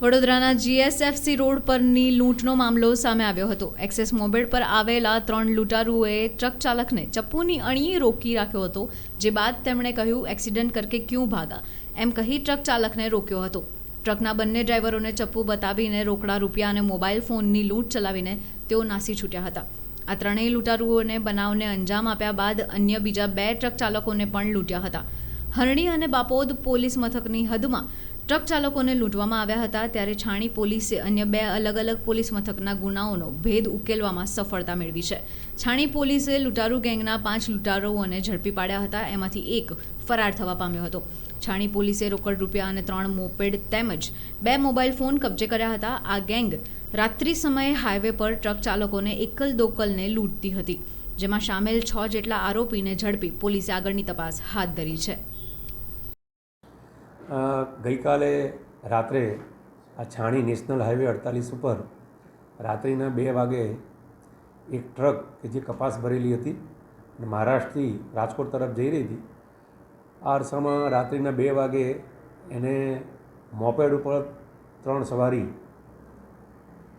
વડોદરાના GSFC road પરની લૂંટનો મામલો સામે આવ્યો હતો. એક્સેસ મોબેડ પર આવેલા ત્રણ લૂંટારુઓએ ટ્રક ચાલકને ચપ્પુની અણીએ રોકી રાખ્યો હતો, જે બાદ તેમણે કહ્યું, એક્સિડન્ટ કરકે ક્યું ભાગા? એમ કહી ટ્રક ચાલકને રોક્યો હતો. ટ્રકના બંને ડ્રાઈવરોને ચપ્પુ બતાવીને રોકડા રૂપિયા અને મોબાઈલ ફોનની લૂંટ ચલાવીને તેઓ નાસી છૂટ્યા હતા. આ ત્રણેય લૂંટારુઓને બનાવને અંજામ આપ્યા બાદ અન્ય બીજા બે ટ્રક ચાલકોને પણ લૂંટ્યા હતા. હરણી અને બાપોદ પોલીસ મથકની હદમાં ટ્રક ચાલકોને લૂંટવામાં આવ્યા હતા ત્યારે છાણી પોલીસે અન્ય બે અલગ અલગ પોલીસ મથકના ગુનાઓનો ભેદ ઉકેલવામાં સફળતા મેળવી છે. છાણી પોલીસે લૂંટારૂ ગેંગના પાંચ લૂંટારોઓને ઝડપી પાડ્યા હતા, એમાંથી એક ફરાર થવા પામ્યો હતો. છાણી પોલીસે રોકડ રૂપિયા અને ત્રણ મોપેડ તેમજ બે મોબાઈલ ફોન કબજે કર્યા હતા. આ ગેંગ રાત્રિ સમયે હાઈવે પર ટ્રક ચાલકોને એકલ દોકલને લૂંટતી હતી, જેમાં સામેલ છ જેટલા આરોપીને ઝડપી પોલીસે આગળની તપાસ હાથ ધરી છે. ગઈકાલે રાત્રે આ છાણી નેશનલ હાઈવે અડતાલીસ ઉપર રાત્રિના બે વાગે એક ટ્રક કે જે કપાસ ભરેલી હતી અને મહારાષ્ટ્રથી રાજકોટ તરફ જઈ રહી હતી આ અરસામાં રાત્રિના બે વાગે એને મોપેડ ઉપર ત્રણ સવારી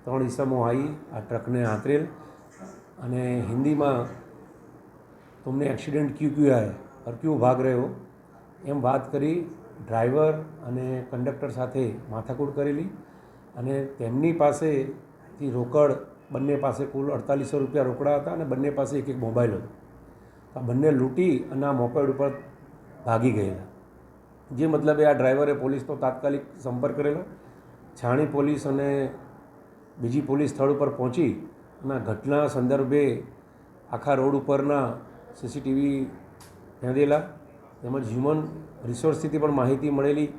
ત્રણ ઈસમો આવી આ ટ્રકને આંતરેલ અને હિન્દીમાં तुमने एक्सीडेंट क्यों किया है और क्यों भाग रहे हो એમ વાત કરી ડ્રાઈવર અને કંડક્ટર સાથે માથાકૂટ કરેલી અને તેમની પાસેથી રોકડ બંને પાસે કુલ અડતાલીસો રૂપિયા રોકડા હતા અને બંને પાસે એક એક મોબાઈલ હતો. આ બંને લૂંટી અને આ મોપેડ ઉપર ભાગી ગયેલા. જે મતલબે આ ડ્રાઈવરે પોલીસનો તાત્કાલિક સંપર્ક કરેલો. છાણી પોલીસ અને બીજી પોલીસ સ્થળ ઉપર પહોંચી અને ઘટના સંદર્ભે આખા રોડ ઉપરના સીસીટીવી ખેંચેલા તેમજ હ્યુમન રિસોર્સથી પણ માહિતી મળેલી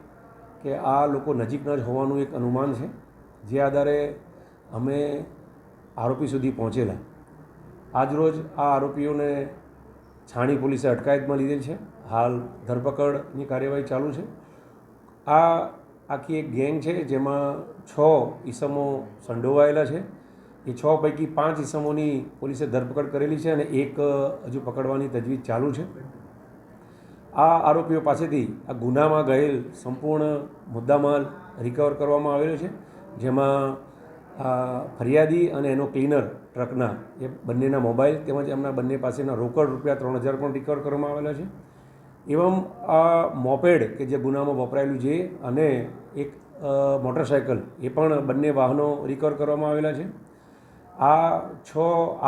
કે આ લોકો નજીકના જ હોવાનું એક અનુમાન છે, જે આધારે અમે આરોપી સુધી પહોંચેલા. આજરોજ આ આરોપીઓને છાણી પોલીસે અટકાયતમાં લીધેલ છે. હાલ ધરપકડની કાર્યવાહી ચાલુ છે. આ આખી એક ગેંગ છે, જેમાં છ ઈસમો સંડોવાયેલા છે. એ છ પૈકી પાંચ ઈસમોની પોલીસે ધરપકડ કરેલી છે અને એક હજુ પકડવાની તજવીજ ચાલુ છે. આ આરોપીઓ પાસેથી આ ગુનામાં ગયેલ સંપૂર્ણ મુદ્દામાલ રિકવર કરવામાં આવેલો છે, જેમાં ફરિયાદી અને એનો ક્લીનર ટ્રકના એ બંનેના મોબાઈલ તેમજ એમના બંને પાસેના રોકડ રૂપિયા ત્રણ હજાર પણ રિકવર કરવામાં આવેલા છે. એવમ આ મોપેડ કે જે ગુનામાં વપરાયેલું છે અને એક મોટરસાયકલ એ પણ બંને વાહનો રિકવર કરવામાં આવેલા છે. આ છ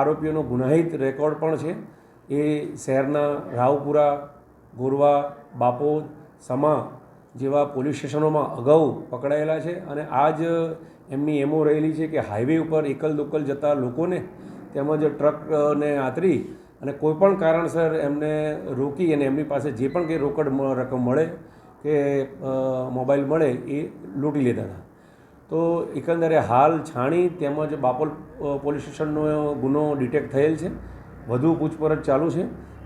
આરોપીઓનો ગુનાહિત રેકોર્ડ પણ છે. એ શહેરના રાવપુરા ગોરવા બાપોદ સમા જેવા પોલીસ સ્ટેશનોમાં અગાઉ પકડાયેલા છે અને આ જ એમની એમો રહેલી છે કે હાઈવે ઉપર એકલ દોકલ જતા લોકોને તેમજ ટ્રકને આતરી અને કોઈપણ કારણસર એમને રોકી અને એમની પાસે જે પણ કંઈ રોકડ રકમ મળે કે મોબાઈલ મળે એ લૂંટી લેતા હતા. તો એકંદરે હાલ છાણી તેમજ બાપોલ પોલીસ સ્ટેશનનો ગુનો ડિટેક્ટ થયેલ છે. વધુ પૂછપરછ ચાલુ છે.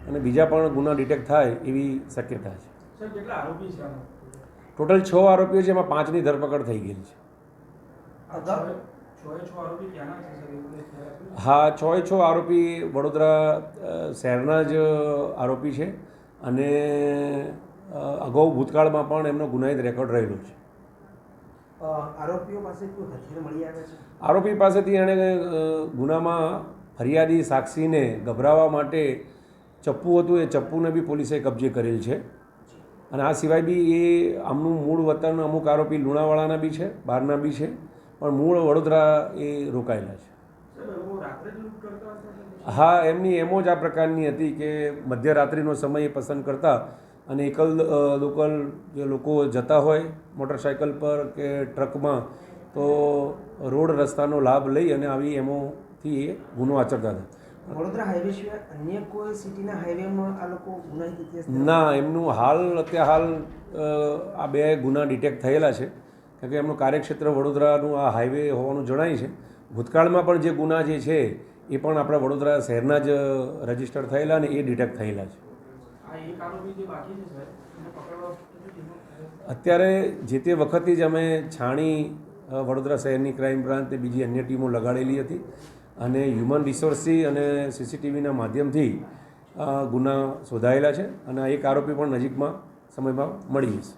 અને બીજા પણ ગુના ડિટેક્ટ થાય એવી શક્યતા છે. ટોટલ છ આરોપીઓ છે એમાં પાંચની ધરપકડ થઈ ગયેલી છે? હા છ એ છ આરોપી વડોદરા શહેરના જ આરોપી છે અને અગાઉ ભૂતકાળમાં પણ એમનો ગુનાહિત રેકોર્ડ રહેલો છે. આરોપી પાસેથી એણે ગુનામાં ફરિયાદી સાક્ષીને ગભરાવા માટે ચપ્પુ હતું, એ ચપ્પુને બી પોલીસે કબજે કરેલ છે. અને આ સિવાય બી એ આમનું મૂળ વતન અમુક આરોપી લુણાવાડાના બી છે, બહારના બી છે, પણ મૂળ વડોદરા એ રોકાયેલા છે. હા, એમની એમો જ આ પ્રકારની હતી કે મધ્યરાત્રિનો સમય એ પસંદ કરતા અને એકલ લોકલ જે લોકો જતા હોય મોટરસાયકલ પર કે ટ્રકમાં, તો રોડ રસ્તાનો લાભ લઈ અને આવી એમોથી એ ગુનો આચરતા હતા. વડોદરા હાઈવે સિવાય અન્ય કોઈ સિટીના હાઈવેમાં આ લોકો ગુનાહિત ઇતિહાસ ના એમનું હાલ અત્યારે હાલ આ બે ગુના ડિટેક્ટ થયેલા છે. કારણ કે એમનું કાર્યક્ષેત્ર વડોદરાનું આ હાઈવે હોવાનું જણાય છે. ભૂતકાળમાં પણ જે ગુના જે છે એ પણ આપણા વડોદરા શહેરના જ રજિસ્ટર થયેલા અને એ ડિટેક્ટ થયેલા છે? અત્યારે જે તે વખતથી જ અમે છાણી વડોદરા શહેરની ક્રાઇમ બ્રાન્ચને બીજી અન્ય ટીમો લગાડેલી હતી. અને હ્યુમન રિસોર્સથી અને સીસીટીવીના માધ્યમથી ગુના શોધાયેલા છે અને એક આરોપી પણ નજીકમાં સમયમાં મળી જશે.